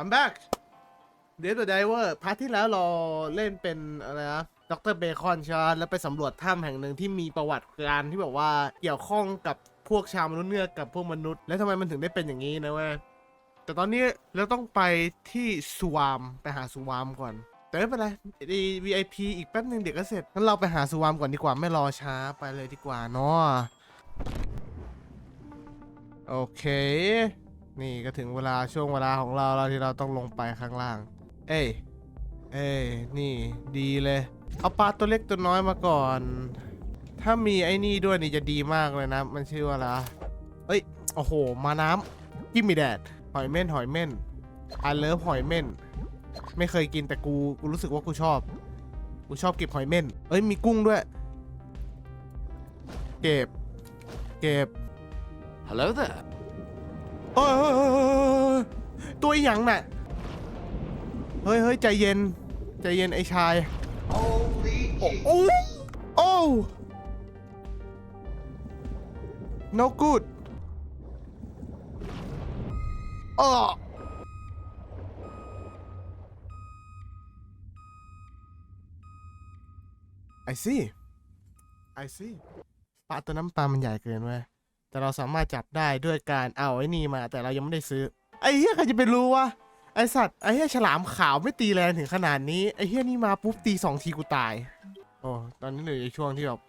I'm back เดฟเดอะไดเวอร์พาร์ทที่แล้วเราเล่นเป็นอะไรนะด็อกเตอร์เบคอนใช่ไหมแล้วไปสำรวจถ้ำแห่งหนึ่งที่มีประวัติการที่แบบว่าเกี่ยวข้องกับพวกชาวมนุษย์เงือกับพวกมนุษย์ แล้วทำไมมันถึงได้เป็นอย่างนี้นะเว้ยแต่ตอนนี้เราต้องไปที่สวามไปหาสวามก่อน แต่ไม่เป็นไรไอ้ VIP อีกแป๊บหนึ่งเดี๋ยวก็เสร็จงั้นเราไปหาสวามก่อนดีกว่าไม่รอช้าไปเลยดีกว่าเนาะโอเค นี่ก็ถึงเวลาช่วงเวลาของเราแล้วที่เราต้องลงไปข้างล่าง เอ้ย เอ้ย นี่ดีเลย เอาปลาตัวเล็กตัวน้อยมาก่อน ถ้ามีไอ้นี่ด้วยนี่จะดีมากเลยนะ มันชื่อว่าอะไรเอ้ย โอ้โห มาน้ำกิมมีแดด หอยเม่น หอยเม่นไอเลิฟหอยเม่น ไม่เคยกินแต่กูกูรู้สึกว่ากูชอบ กูชอบเก็บหอยเม่น เอ้ย มีกุ้งด้วย เก็บ เก็บ Hello there. เอ้ยเฮ้ยเฮ้ยเฮ้ยเฮ้ยตัวอหยังน่ะ เฮ้ยเฮ้ยใจเย็น ใจเย็นไอ้ชาย Holy โอ้โอ้ no good อ้อ I see I see ปลาตัวน้ำปลามันใหญ่เกินเว้ย แต่เราสามารถจับได้ด้วยการเอาไอ้นี่มาแต่เรายังไม่ได้ซื้อ ไอ้เหี้ยใครจะไปรู้วะไอสัตว์ไอ้เหี้ยฉลามขาวไม่ตีแรงถึงขนาดนี้ไอ้เหี้ยนี่มาปุ๊บตีสองทีกูตายโอ้ตอนนี้อยู่ในช่วงที่แบบ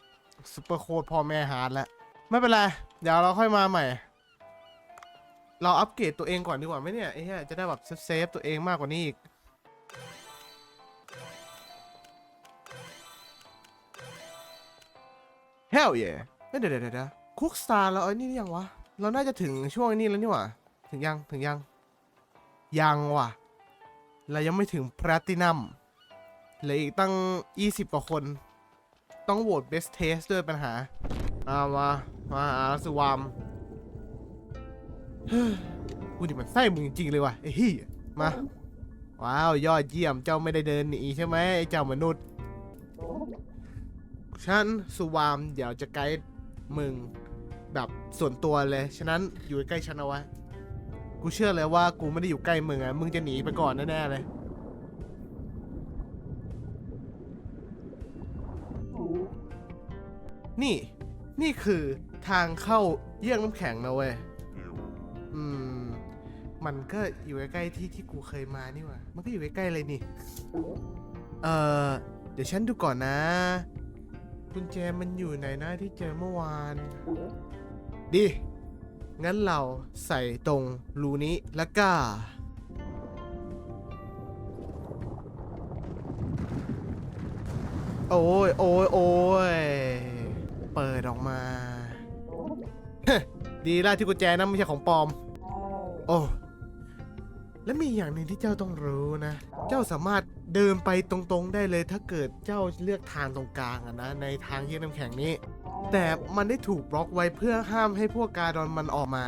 ซุปเปอร์โคตรพ่อแม่ฮาร์ดแล้วไม่เป็นไรเดี๋ยวเราค่อยมาใหม่ เราอัปเกรดตัวเองก่อนดีกว่าไหมเนี่ยไอ้เหี้ยจะได้แบบเซฟตัวเองมากกว่านี้อีก Hell yeah ไม่เดี๋ยวเดี๋ยวเดี๋ยว คุกสตาร์เราไอ้นี่หรือยังวะ เราน่าจะถึงช่วงนี้แล้วนี่หว่า ถึงยัง ถึงยัง ยังว่ะ เรายังไม่ถึงแพลตินัมเหลืออีกตั้ง 20 กว่าคน ต้องโหวต best taste ด้วยปัญหาอามา มาหาสวามเฮ้ยกูนี่มันไส้มึงจริงเลยว่ะไอ้เหี้ยมา ว้าว ยอดเยี่ยมเจ้าไม่ได้เดินหนีใช่ไหมไอ้เจ้ามนุษย์ ฉันสุวามเดี๋ยวจะไกด์ มึงแบบส่วนตัวเลย ฉะนั้นอยู่ใกล้ฉันเอาไว้ กูเชื่อเลยว่ากูไม่ได้อยู่ใกล้มึงอะมึงจะหนีไปก่อนแน่ๆเลย นี่ นี่คือทางเข้าเยี่ยงน้ำแข็งนะเว้ย อืม มันก็อยู่ใกล้ๆที่ที่กูเคยมานี่หว่า มันก็อยู่ใกล้ๆเลยนี่ เอ่อเดี๋ยวฉันดูก่อนนะ กุญแจมันอยู่ไหนนะที่เจอเมื่อวาน ดี งั้นเราใส่ตรงรูนี้แล้วก็โอ้ยโอ้ยโอ้ยเปิดออกมา ดีแล้วที่กุญแจนั้นไม่ใช่ของปลอม โอ้ และมีอย่างหนึ่งที่เจ้าต้องรู้นะ เจ้าสามารถเดินไปตรงๆได้เลย ถ้าเกิดเจ้าเลือกทางตรงกลางอะนะในทางที่น้ำแข็งนี้ แต่มันได้ถูกบล็อกไว้เพื่อห้ามให้พวกกาดอนมันออกมา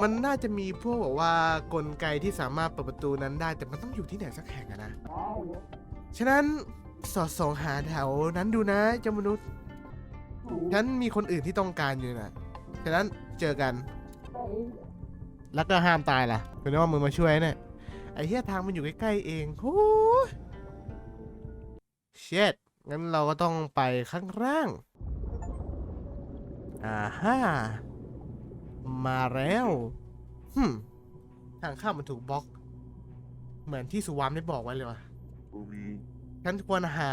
มันน่าจะมีพวกแบบว่ากลไกที่สามารถเปิดประตูนั้นได้ แต่มันต้องอยู่ที่ไหนสักแห่งอะนะ ฉะนั้นสอดส่องหาแถวนั้นดูนะเจ้ามนุษย์ฉันมีคนอื่นที่ต้องการอยู่นะฉะนั้นเจอกัน แล้วก็ห้ามตายล่ะเป็นว่ามึงมาช่วยเนี่ย ไอ้เหี้ยทางมันอยู่ใกล้ๆเองโอ้เช็ดงั้นเราก็ต้องไปข้างล่าง อ่าฮ่า มาแล้วฮึมทางข้ามันถูกบล็อก เหมือนที่สุวรรณได้บอกไว้เลยว่ะฉันควรหา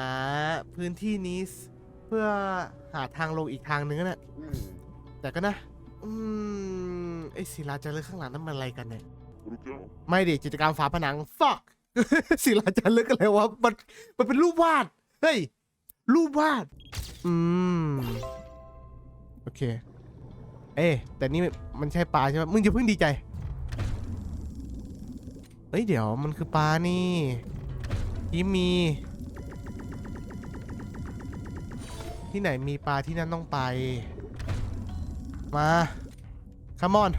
พื้นที่นี้ เพื่อหาทางลงอีกทางนึงนะแต่ก็นะ อืม ไอ้ศิลาจารึกข้างหลังนั้นมันอะไรกันเนี่ย ไม่ดิกิจกรรมฝาผนัง fuck ศิลาจารึกอะไรวะมันมันเป็นรูปวาด เฮ้ย รูปวาด อืม โอเค เอ๊แต่นี่มันใช่ปลาใช่ไหมมึงจะเพิ่งดีใจ เฮ้ย เดี๋ยวมันคือปลานี่ที่มี ที่ไหนมีปลาที่นั่นต้องไป มาคัมอน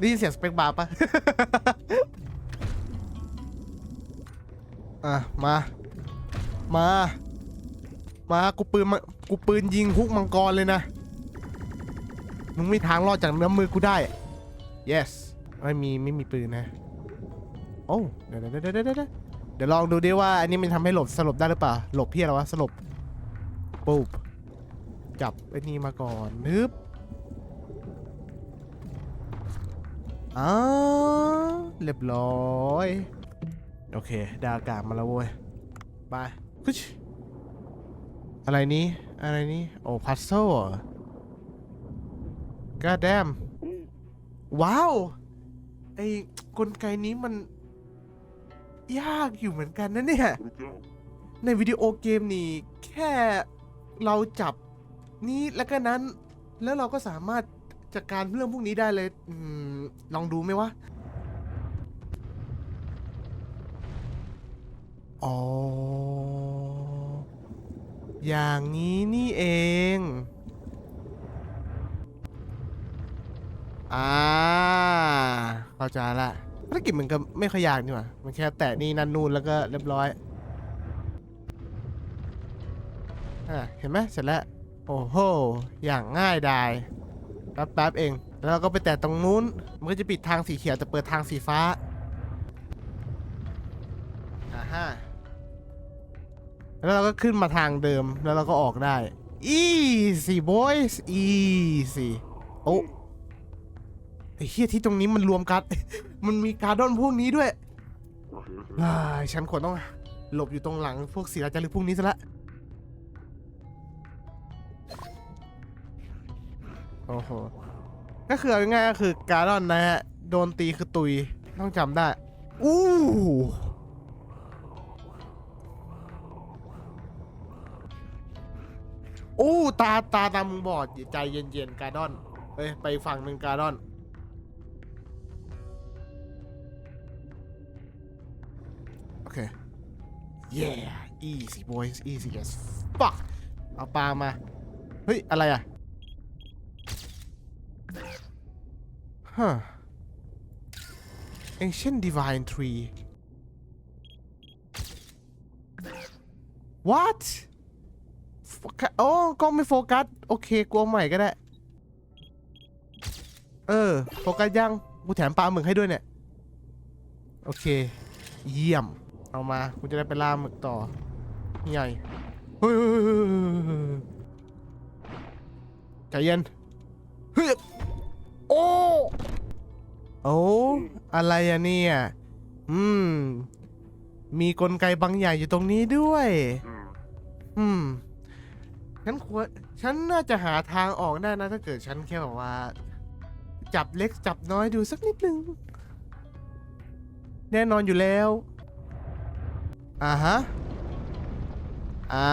ได้ยินเสียงสเปกบาร์ปะ อะ มา มา มา กูปืนมากูปืนยิงฮุกมังกรเลยนะ มึงไม่มีทางรอดจากเนื้อมือกูได้ yes ไม่มี ไม่มีปืนนะ โอ้เดี๋ยวเดี๋ยวเดี๋ยวเดี๋ยวเดี๋ยวเดี๋ยวลองดูดิว่า อันนี้มันทำให้หลบสลบได้หรือเปล่า หลบเพี้ยอะไรวะสลบปุ๊บจับไอ้นี่มาก่อนนึบ อ้าเรียบร้อย โอเค ดาวอากาศมาแล้วเว้ยไปคึชอะไรนี้ อะไรนี้ โอ้พัซโซ่ก็แดม ว้าว ไอ้กลไกนี้มัน ยากอยู่เหมือนกันนะเนี่ย ในวิดีโอเกมนี่ แค่เราจับนี้แล้วก็นั้น แล้วเราก็สามารถ จัดการเรื่องพวกนี้ได้เลยอมลองดูไหมวะ อ๋อ อย่างนี้นี่เอง อ่า เข้าใจละภารกิจมันก็ไม่ค่อยยากนี่หว่า มันแค่แตะนี่นั่นนู่นแล้วก็เรียบร้อย อะเห็นไหมเสร็จแล้ว โอ้โห อย่างง่ายดาย แป๊บแป๊บเอง แล้วเราก็ไปแตะตรงนู้น มันก็จะปิดทางสีเขียวแต่เปิดทางสีฟ้าอ่าฮะแล้วเราก็ขึ้นมาทางเดิมแล้วเราก็ออกได้ easy boys easy โอ้ไอ้เฮียที่ตรงนี้มันรวมกัน มันมีการ์ดอนพวกนี้ด้วยอ่าฉันควรต้องหลบอยู่ตรงหลังพวกศิลาจารึกพวกนี้ซะละ อ้โห ก็คือเอาง่ายๆก็คือการ์ดอนนะฮะ โดนตีคือตุย ต้องจำได้ อู้อู้ตาตาตามึงบอดใจเย็นๆการ์ดอนเอ้ยไปฝั่งหนึ่งการ์ดอน โอเค yeah easy boys easy as fuck เอาปลามา เฮ้ย อะไรอะ ฮะ ancient divine tree what โฟกัสโอ้กล้องไม่โฟกัส โอเคกลัวใหม่ก็ได้ เออ โฟกัสยัง กูแถมปลาหมึกให้ด้วยเนี่ย โอเค เยี่ยม เอามา กูจะได้ไปล่าหมึกต่อนี่ไงเฮ้ยเฮ้ยเฮ้ยเฮ้ยเฮ้ยใจเย็นเฮ้ย โอ้โอ้อะไรอะเนี่ย อืม มีกลไกบางอย่างอยู่ตรงนี้ด้วย อืมฉันควรฉันน่าจะหาทางออกได้นะ ถ้าเกิดฉันแค่แบบว่า จับเล็กจับน้อยดูสักนิดนึง แน่นอนอยู่แล้ว อ่าฮะ อ่า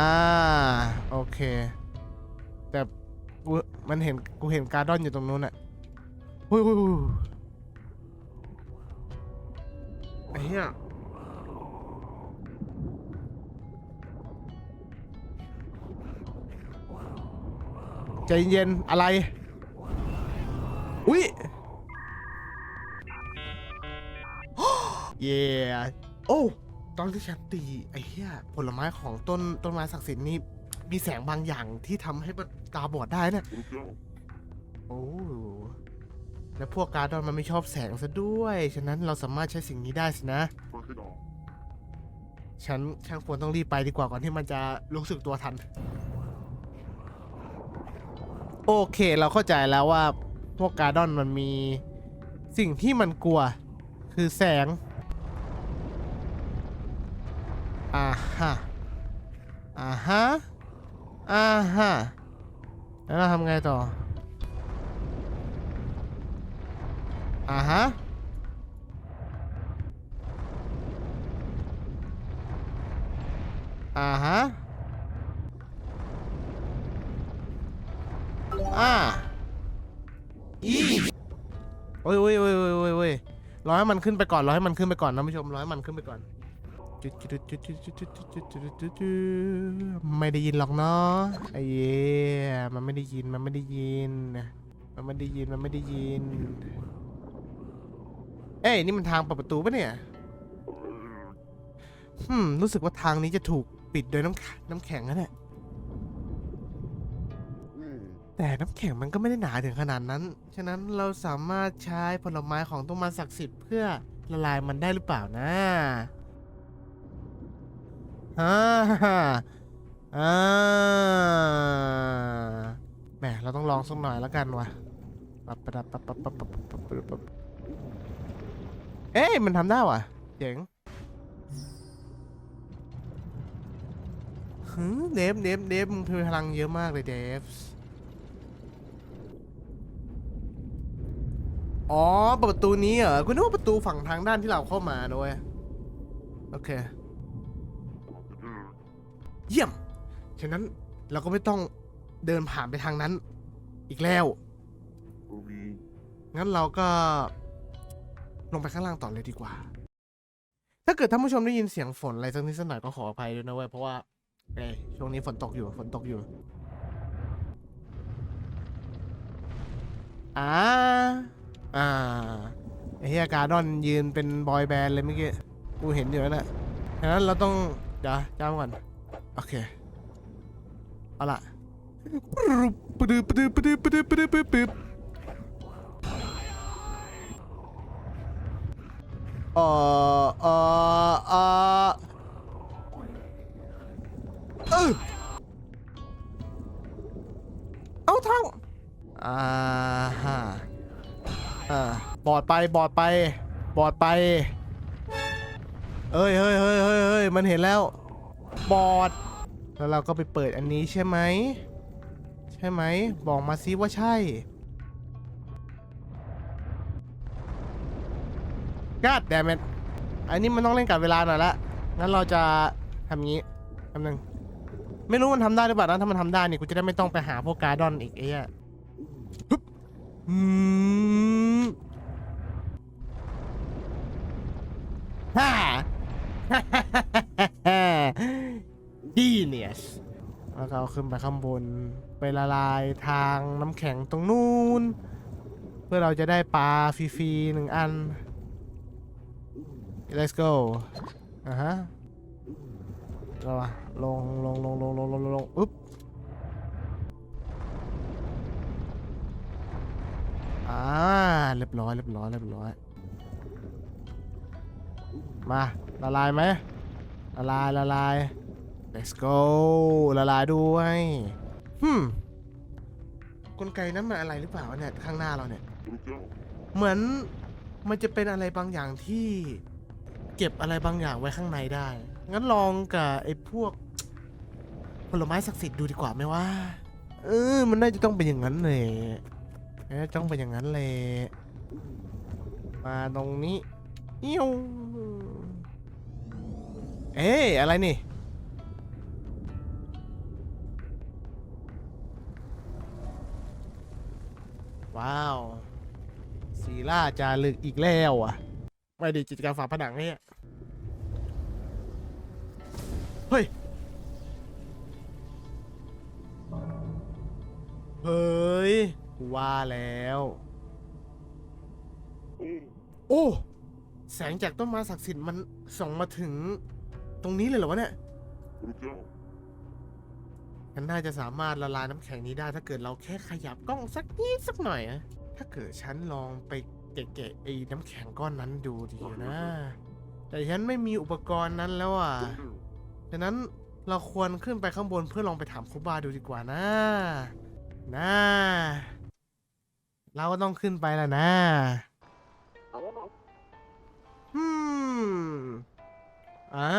โอเค แต่กูมันเห็นกูเห็นการ์ดอนอยู่ตรงนู้นอะ เฮ้ยเฮ้ยเฮ้ยไอ้เหี้ยใจเย็นๆอะไร อุ้ยเย้โอ้ตอนที่ฉันตีไอ้เหี้ยผลไม้ของต้นต้นไม้ศักดิ์สิทธิ์นี่มีแสงบางอย่างที่ทำให้ตาบอดได้เนี่ยโอ้ แล้วพวกการ์ดอนมันไม่ชอบแสงซะด้วย ฉะนั้นเราสามารถใช้สิ่งนี้ได้สินะฉันฉันควรต้องรีบไปดีกว่าก่อนที่มันจะรู้สึกตัวทัน โอเคเราเข้าใจแล้วว่าพวกการ์ดอนมันมีสิ่งที่มันกลัว คือแสง อ่าฮะ อ่าฮะ อ่าฮะ แล้วเราทำไงต่อ อ่าฮะ อ่าฮะ อ่า อีโอ้ยโอ้ยโอ้ยโอ้ยโอ้ยโอ้ยรอให้มันขึ้นไปก่อนรอให้มันขึ้นไปก่อนนะผู้ชมรอให้มันขึ้นไปก่อนไม่ได้ยินหรอกเนาะไอ้เย่มันไม่ได้ยิน มันไม่ได้ยิน มันไม่ได้ยิน มันไม่ได้ยิน เอ้ยนี่มันทางเปิดประตูปะเนี่ยฮึมรู้สึกว่าทางนี้จะถูกปิดโดยน้ำน้ำแข็งนั่นแหละแต่น้ำแข็งมันก็ไม่ได้หนาถึงขนาดนั้น ฉะนั้นเราสามารถใช้ผลไม้ของต้นไม้ศักดิ์สิทธิ์เพื่อละลายมันได้หรือเปล่านะอ่าอ่าแหมเราต้องลองสักหน่อยแล้วกันวะปับปับปับปับปับปับปับ เอ้ยมันทำได้ว่ะ เจ๋งหืมเดฟเดฟเดฟมึงมีพลังเยอะมากเลยเดฟอ๋อเปิดประตูนี้เหรอกูนึกว่าประตูฝั่งทางด้านที่เราเข้ามาด้วยโอเค เยี่ยม ฉะนั้นเราก็ไม่ต้องเดินผ่านไปทางนั้น อีกแล้ว งั้นเราก็ ลงไปข้างล่างต่อเลยดีกว่า ถ้าเกิดท่านผู้ชมได้ยินเสียงฝนอะไรสักนิดสักหน่อยก็ขออภัยด้วยนะเว้ยเพราะว่าเอ้ยช่วงนี้ฝนตกอยู่ฝนตกอยู่อ่าอ่าไอ้เฮียการ์ดอนยืนเป็นบอยแบนด์เลยเมื่อกี้กูเห็นอยู่แล้วนะฉะนั้นเราต้องเดี๋ยวจำก่อนโอเคเอาละปดืบปดืบปดืบปดืบปดืบปดืบ เอ่อเอ่อเออเออเอาเท่าอ่าฮะอ่าบอดไปบอดไปบอดไปเอ้ยเฮ้ยเฮ้ยเฮ้ยเฮ้ยมันเห็นแล้ว บอด แล้วเราก็ไปเปิดอันนี้ใช่ไหม ใช่ไหม บอกมาซิว่าใช่ กัดแดมนอันนี้มันต้องเล่นกับเวลาหน่อยละ งั้นเราจะทำงี้ทำหนึ่งไม่รู้มันทำได้หรือเปล่านะ ถ้ามันทำได้นี่กูจะได้ไม่ต้องไปหาพวกการ์ดอนอีกไอ้ยฮึบอืมฮ่า Genius แล้วก็เอาขึ้นไปข้างบน ไปละลายทางน้ำแข็งตรงนู้น เพื่อเราจะได้ปลาฟรีๆหนึ่งอัน let's go อะฮะเราลงลงลงลงลงลงลงอุ๊บอ่าเรียบร้อยเรียบร้อยเรียบร้อยมาละลายไหมละลายละลาย let's go ละลายด้วยฮึมกลไกนั้นมันอะไรหรือเปล่าเนี่ยข้างหน้าเราเนี่ย เหมือนมันจะเป็นอะไรบางอย่างที่ เก็บอะไรบางอย่างไว้ข้างในได้ งั้นลองกับไอ้พวกผลไม้ศักดิ์สิทธิ์ดูดีกว่าไหมว่า เออ มันน่าจะต้องเป็นอย่างนั้นเลยน่าจะต้องเป็นอย่างนั้นเลย มาตรงนี้เอี้ยวเอ๊ะอะไรนี่ ว้าว สีล่าจารึกอีกแล้วอะ ไม่ได้จิตรกรรมฝาผนังเนี่ยเฮ้ย เฮ้ยว่าแล้ว โอ้ แสงจากต้นไม้ศักดิ์สิทธิ์มันส่องมาถึงตรงนี้เลยเหรอวะเนี่ยฉันน่าจะสามารถละลายน้ำแข็งนี้ได้ ถ้าเกิดเราแค่ขยับกล้องสักนิดสักหน่อยนะถ้าเกิดฉันลองไป เกะๆไอ้น้ำแข็งก้อนนั้นดูดีนะ แต่ฉันไม่มีอุปกรณ์นั้นแล้วอะดังนั้นเราควรขึ้นไปข้างบนเพื่อลองไปถามครูบาดูดีกว่านะ นะ เราก็ต้องขึ้นไปแล้วนะอืมอ่า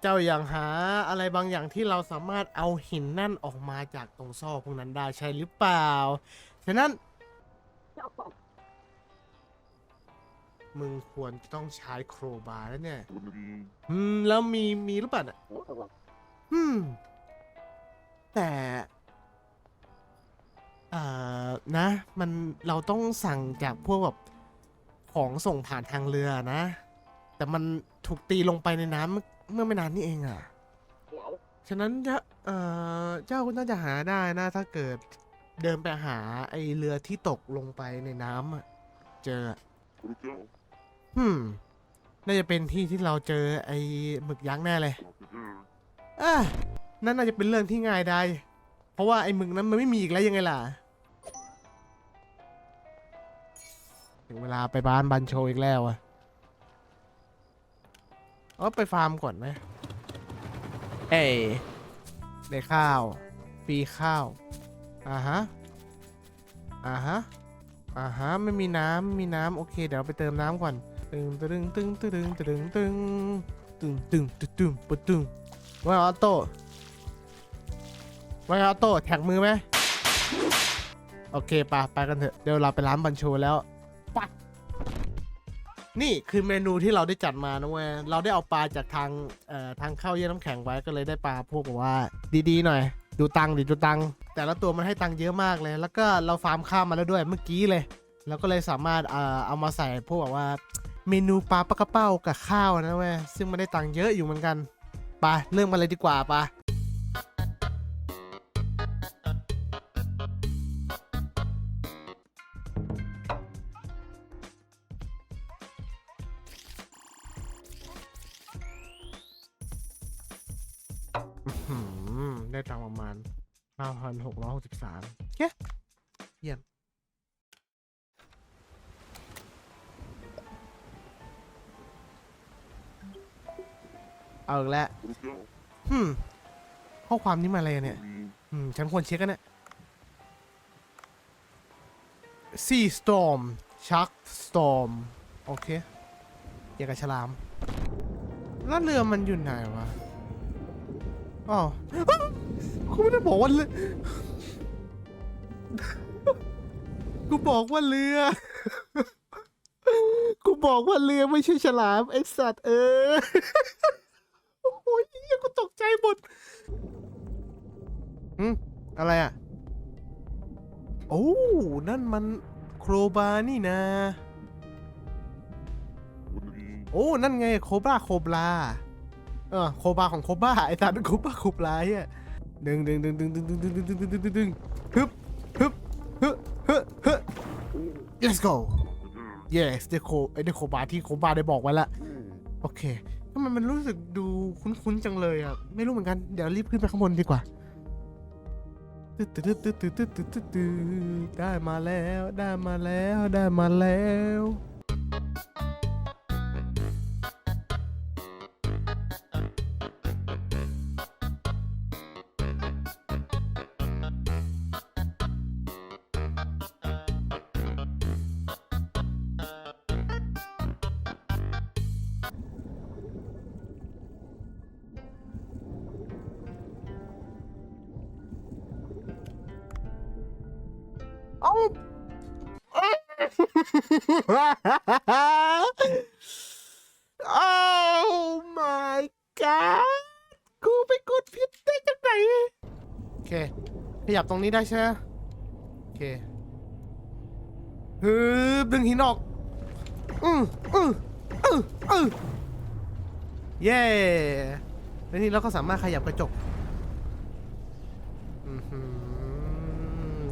เจ้าอย่างหาอะไรบางอย่างที่เราสามารถเอาหินนั่นออกมาจากตรงซอกพวกนั้นได้ใช่หรือเปล่า ฉะนั้น มึงควรต้องใช้โครบาร์แล้วเนี่ย อืม แล้วมีมีหรือเปล่าน่ะอืม แต่เอ่อนะ มันเราต้องสั่งจากพวกแบบของส่งผ่านทางเรือนะ แต่มันถูกตีลงไปในน้ำเมื่อเมื่อไม่นานนี่เองอะ ฉะนั้นจะเอ่อเจ้าก็น่าจะหาได้นะ ถ้าเกิดเดินไปหาไอเรือที่ตกลงไปในน้ำอะเจออะ อืม น่าจะเป็นที่ที่เราเจอไอ้หมึกยักษ์แน่เลยอะนั่นน่าจะเป็นเรื่องที่ง่ายได้ เพราะว่าไอ้หมึกนั้นมันไม่มีอีกแล้วยังไงล่ะ ถึงเวลาไปบ้านบันโชอีกแล้วอะเออไปฟาร์มก่อนไหมเอ้ยได้ข้าว ปีข้าว อ่าฮะ อ่าฮะ อ่าฮะ ไม่มีน้ำไม่มีน้ำโอเค เดี๋ยวไปเติมน้ำก่อน ตึงตึงตึงตึงตึงตึงตึงตึงตึงตึงตึงปุดตึงว่าออโต้ว่าออโต้แท็กมือไหมโอเคไปไปกันเถอะเดี๋ยวเราไปร้านบันโชแล้วไปนี่คือเมนูที่เราได้จัดมานะเว้ยเราได้เอาปลาจากทางเอ่อทางเข้าเยี่ยน้ำแข็งไว้ก็เลยได้ปลาพวกแบบว่า ดีๆหน่อย ดูตังดิดูตังแต่ละตัวมันให้ตังเยอะมากเลย แล้วก็เราฟาร์มข้ามมาแล้วด้วยเมื่อกี้เลยเราก็เลยสามารถเอ่อเอามาใส่พวกแบบว่า เมนูปลาปลากระเป้ากับข้าวนะเว้ยซึ่งมันได้ตังค์เยอะอยู่เหมือนกันไปเริ่มกันเลยดีกว่าปะได้ตังค์ประมาณ9,663 ความนี้มาอะไรเนี่ย อืม ฉันควรเช็คกันเนี่ย Sea Storm Shark Storm โอเคเกี่ยวกับฉลาม แล้วเรือมันอยู่ไหนวะอ๋อกูไม่ได้บอกว่าเรือกูบอกว่าเรือ กูบอกว่าเรือไม่ใช่ฉลามไอสัตว์เออ โอ้ยเหี้ยกูตกใจหมด อืมอะไรอะ โอ้ นั่นมันโครบานี่นะ โอ้ นั่นไงโคบราโคบลา เออ โคบาของโคบาไอ้ตาโคบาโคบลาเฮียดึงดึงดึงดึงดึงดึงดึงดึงดึงดึงดึงดึงดึงฮึบฮึบฮึบฮึบฮึบ let's go yes ได้โคไอ้ได้โคบาที่โคบาได้บอกไว้ละ โอเคทำไมมันรู้สึกดูคุ้นๆจังเลยอะ ไม่รู้เหมือนกัน เดี๋ยวรีบขึ้นไปข้างบนดีกว่า ได้มาแล้ว ได้มาแล้ว ได้มาแล้ว รงนี้ได้ใช่ไหมโอเคฮึบดึงหินออก อืออืออืออือเย้แล้วนี่เราก็สามารถขยับกระจกอือหือ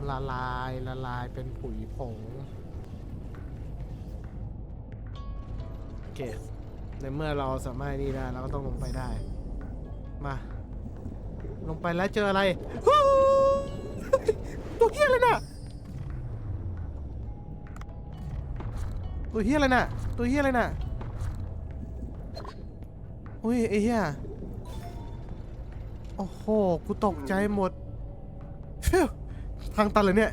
ละลายละลายเป็นผุยผง โอเค ในเมื่อเราสามารถนี่ได้เราก็ต้องลงไปได้ มา ลงไปแล้วเจออะไรฮู้ ตัวเฮียอะไรน่ะตัวเฮียอะไรน่ะตัวเฮียอะไรน่ะอุ้ยไอ้เฮียโอ้โห กูตกใจหมดฟิวทางตันเลยเนี่ย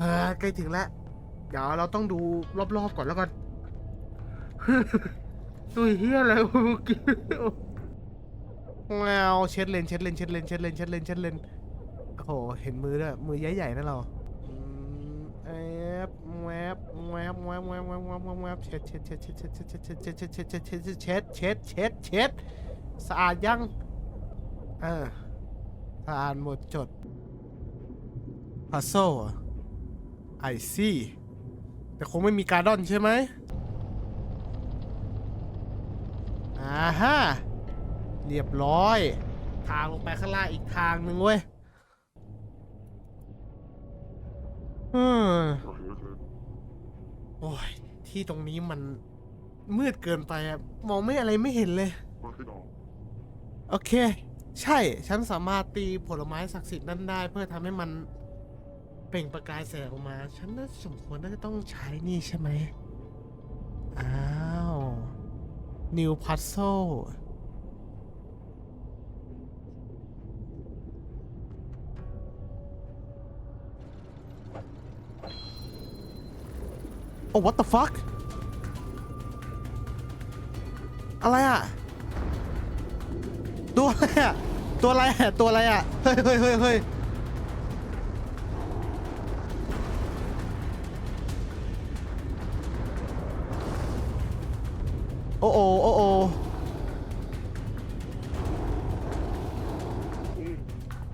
อ่าใกล้ถึงแล้ว เดี๋ยวเราต้องดูรอบๆก่อนแล้วกันตัวเฮียอะไรเมื่อกี้แมวเช็ดเลนเช็ดเลนเช็ดเลนเช็ดเลนเช็ดเลนเช็ดเลน โอ้โห เห็นมือด้วย มือใหญ่ๆนะเราอืมแอบแวบแวบแวบแวบแวบแวบแวบแวบเช็ดเช็ดเช็ดเช็ดเช็ดเช็ดเช็ดเช็ดเช็ดเช็ดเช็ดเช็ดเช็ดเช็ดเช็ดเช็ดเช็ดสะอาดยังเออสะอาดหมดจดพัซโซ่ไอซี่แต่คงไม่มีการ์ดอนใช่ไหมอ่าฮะเรียบร้อย ทางลงไปข้างล่างอีกทางหนึ่งเว้ยอืม โอ้ย ที่ตรงนี้มันมืดเกินไปอะมองไม่อะไรไม่เห็นเลย โอเค ใช่ ฉันสามารถตีผลไม้ศักดิ์สิทธิ์นั่นได้ เพื่อทำให้มันเปล่งประกายแสงออกมา ฉันน่าสมควรน่าจะต้องใช้นี่ใช่ไหม อ้าว New Puzzle โอ้ what the fuck อะไรอะ ตัวอะไรอะ ตัวอะไรอะ ตัวอะไรอะ เฮ้ยเฮ้ยเฮ้ยเฮ้ยโอ้โอ้โอ้โอ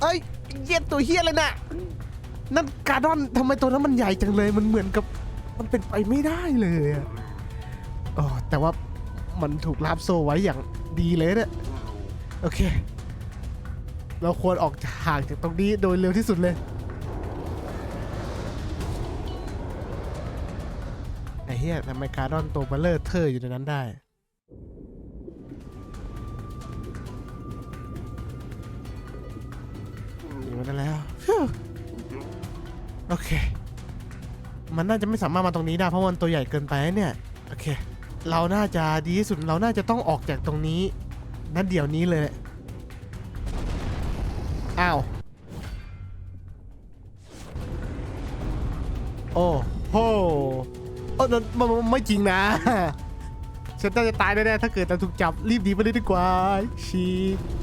เอ้ยเย็ดตัวเฮียเลยน่ะ นั่นการ์ดอนทำไมตัวนั้นมันใหญ่จังเลย มันเหมือนกับ มันเป็นไปไม่ได้เลยอะอ๋อแต่ว่ามันถูกลาบโซไว้อย่างดีเลยเนี่ยโอเค เราควรออกจากห่างจากตรงนี้โดยเร็วที่สุดเลย ไอ้เหี้ยทำไมการ์ดอนตัวเบลเลอร์เทอร์อยู่ในนั้นได้ อยู่มาได้แล้วฟิวโอเค มันน่าจะไม่สามารถมาตรงนี้ได้เพราะมันตัวใหญ่เกินไปเนี่ยโอเค เราน่าจะดีที่สุดเราน่าจะต้องออกจากตรงนี้นั่นเดี๋ยวนี้เลยอ้าวโอ้โหเออนั่นมันมันไม่จริงนะฉันน่าจะตายแน่ๆถ้าเกิดเราถูกจับรีบหนีไปเลยดีกว่าชี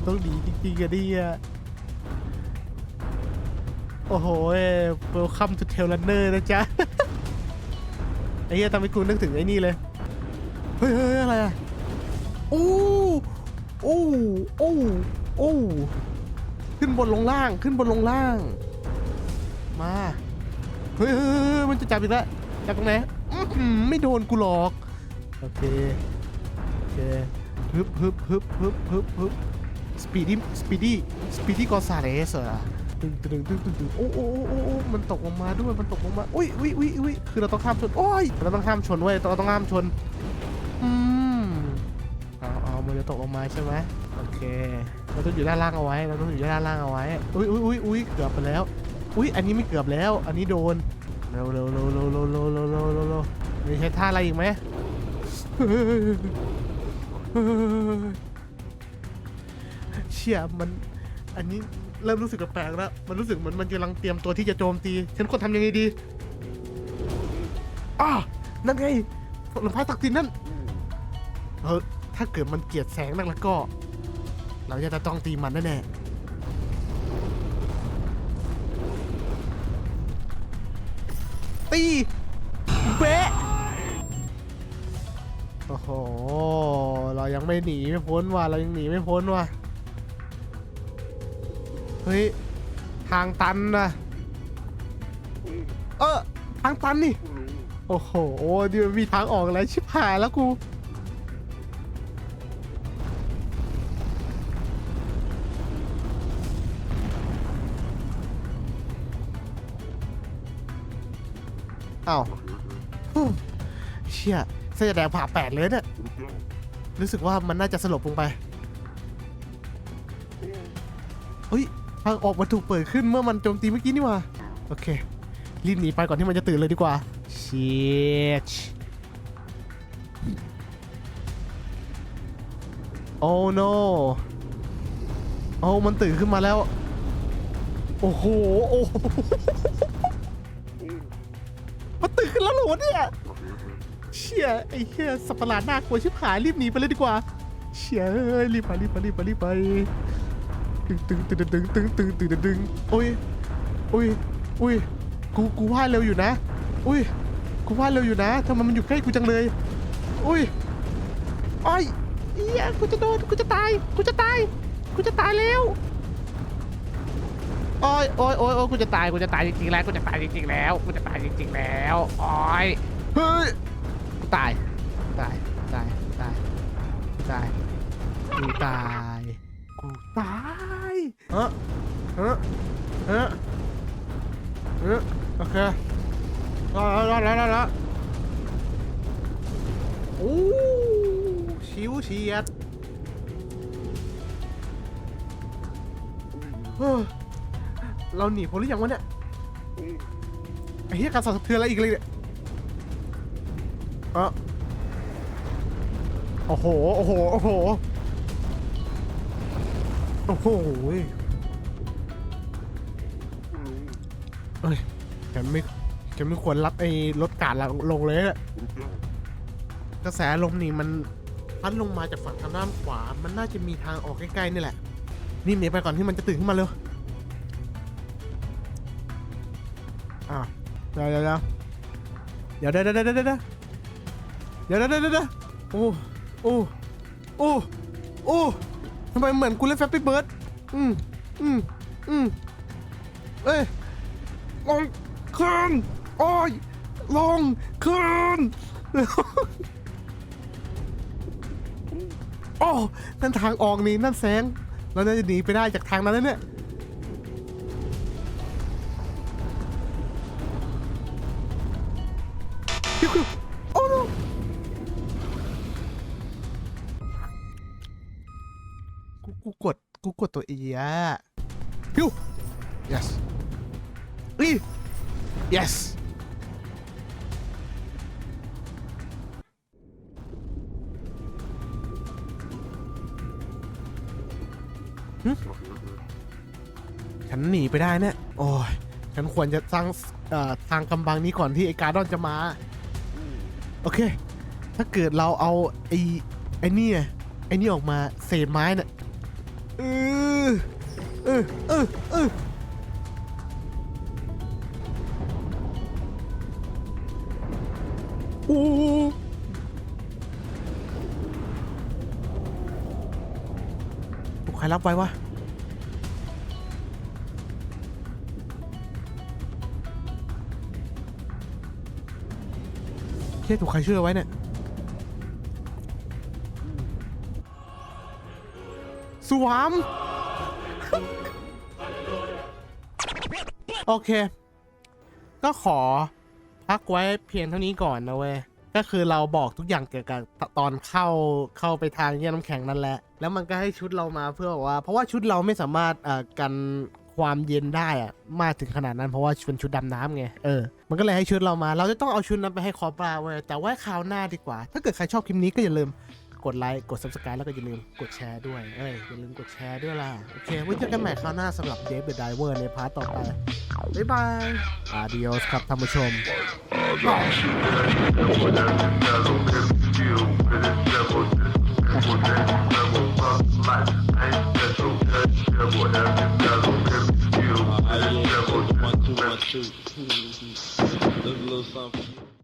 ต้องหนีจริงๆอะเนี่ยโอ้โหเวลคัมทูเทลลันเนอร์นะจ๊ะ ไอ้เหี้ยทำให้กูนึกถึงไอ้นี่เลย เฮ้ยเฮ้ยอะไรอะโอ้โอ้โอ้โอ้ขึ้นบนลงล่าง ขึ้นบนลงล่าง มา เฮ้ยเฮ้ยมันจะจับอีกแล้วจับตรงไหนอื้อหือไม่โดนกูหรอก โอเค โอเคฮึบฮึบฮึบฮึบฮึบฮึบสปีดี้ สปีดี้ สปีดี้กอซาเลสเหรอ ตึงตึงตึงตึงตึงโอ้โอ้โอ้โอ้โอ้มันตกลงมาด้วยมันตกลงมาอุ้ยอุ้ยอุ้ยอุ้ยคือเราต้องข้ามชนโอ้ยเราต้องข้ามชนเว้ยเราต้องข้ามชนอืมเอาเอามันจะตกลงมาใช่ไหมโอเค เราต้องอยู่ด้านล่างเอาไว้ เราต้องอยู่ด้านล่างเอาไว้อุ้ยอุ้ยอุ้ยอุ้ยเกือบไปแล้ว อุ้ยอันนี้ไม่เกือบแล้ว อันนี้โดนเร็วเร็วเร็วเร็วเร็วเร็วเร็วเร็วเร็วเร็วมีใช้ท่าอะไรอีกไหมเชี่ยมันอันนี้ เริ่มรู้สึกแปลกแล้ว มันรู้สึกเหมือนมันกำลังเตรียมตัวที่จะโจมตี ฉันควรทำยังไงดีอ้านั่นไงผลไม้ตักดินนั่นเออถ้าเกิดมันเกลียดแสงนักแล้วก็ เราจะต้องตีมันแน่ๆตีเบะโอ้โห เรายังไม่หนีไม่พ้นว่ะ เรายังหนีไม่พ้นว่ะ เฮ้ย ทางตันนะเออทางตันนี่ โอ้โหเดี๋ยวมีทางออกแล้วชิบหายแล้วกูอ้าวฮู้เชี่ยเส้นแดงผ่าแปดเลยเนี่ยรู้สึกว่ามันน่าจะสลบลงไปเฮ้ย ทางออกมันถูกเปิดขึ้นเมื่อมันโจมตีเมื่อกี้นี่หว่าโอเค รีบหนีไปก่อนที่มันจะตื่นเลยดีกว่าเชียชโอ้ no โอ้มันตื่นขึ้นมาแล้ว โอ้โหโอ้โหมันตื่นขึ้นแล้วเหรอเนี่ยเชี่ยไอ้เหี้ยสัปหลาดน่ากลัวชิบหายรีบหนีไปเลยดีกว่าเชี่ยเอ้ยรีบไปรีบไปรีบไปรีบไป ตึงตึงตึงตึงตึงตึงตึงตึงตึงโอ้ยโอ้ยโอ้ยกูกูว่าเร็วอยู่นะ อุ้ยกูว่าเร็วอยู่นะทำไมมันอยู่ใกล้กูจังเลย อุ้ยอ้อยเอี้ยกูจะโดนกูจะตายกูจะตายกูจะตายแล้วโอ้ยโอ้ยโอ้ยโอ้ยกูจะตาย กูจะตายจริงๆแล้ว กูจะตายจริงๆแล้ว กูจะตายจริงๆแล้วโอ้ยเฮ้ย กูตาย ตาย ตาย ตาย ตาย กูตาย กูตาย ฮ้อเฮ้อเฮ้อเฮ้อโอเครอดแล้วรอดแล้วรอดแล้วโอ้ชิวเฉียดเฮ้อเราหนีพ้นหรือยังวะเนี่ยไอ้เหี้ยการสั่นสะเทือนอะไรอีกเลยเนี่ยออโอ้โห โอ้โห โอ้โห โอ้โห ไม่แกไม่ควรรับไอ้รถกาดเราลงเลยอะกระแสลมนี่มันพัดลงมาจากฝั่งทางด้านขวา มันน่าจะมีทางออกใกล้ๆนี่แหละ นี่หนีไปก่อนที่มันจะตื่นขึ้นมาเร็วอะเดี๋ยวเดี๋ยวเดี๋ยวเดี๋ยวเดี๋ยวเดี๋ยวเดี๋ยวเดี๋ยวเดี๋ยวเดี๋ยวเดี๋ยวเดี๋ยวโอ้โอ้โอ้โอ้ทำไมเหมือนกูเล่นแฟปปี้เบิร์ดอืมอืมอืมเอ้ยลง ขึ้น โอ้ย ลง ขึ้น โอ้ นั่นทางออกนี่นั่นแสง เราน่าจะหนีไปได้จากทางนั้นแล้วเนี่ย โอ้ no กูกูกด กูกดตัวเอียพิว yes อี yes หึฉันหนีไปได้เนี่ย โอ้ย ฉันควรจะสร้างเอ่อทางกำบังนี้ก่อนที่ไอ้การดอนจะมา โอเค ถ้าเกิดเราเอาไอ้ไอ้นี่ไงไอ้นี่ออกมาเศษไม้น่ะเออเออเออเออ ใครรับไว้วะเชี่ยถูกใครเชื่อไว้เนี่ย สวาม โอเค ก็ขอ พักไว้เพียงเท่านี้ก่อนนะเว้ยก็คือเราบอกทุกอย่างเกี่ยวกับตอนเข้าเข้าไปทางเยี่ยน้ำแข็งนั่นแหละ แล้วมันก็ให้ชุดเรามาเพื่อบอกว่า เพราะว่าชุดเราไม่สามารถกันความเย็นได้อะมากถึงขนาดนั้นเพราะว่าเป็นชุดดำน้ำไงเออมันก็เลยให้ชุดเรามา เราจะต้องเอาชุดนั้นไปให้คอปลาเว้ยแต่ว่าคราวหน้าดีกว่า ถ้าเกิดใครชอบคลิปนี้ก็อย่าลืม กดไลค์ กด subscribe แล้วก็อย่าลืมกดแชร์ด้วย เอ้ย อย่าลืมกดแชร์ด้วยล่ะ โอเค ไว้เจอกันใหม่คราวหน้าสำหรับ Dave the Diver ในพาร์ทต่อไป บ๊ายบาย adios ครับท่านผู้ชม One, two, one, two. Little, little something.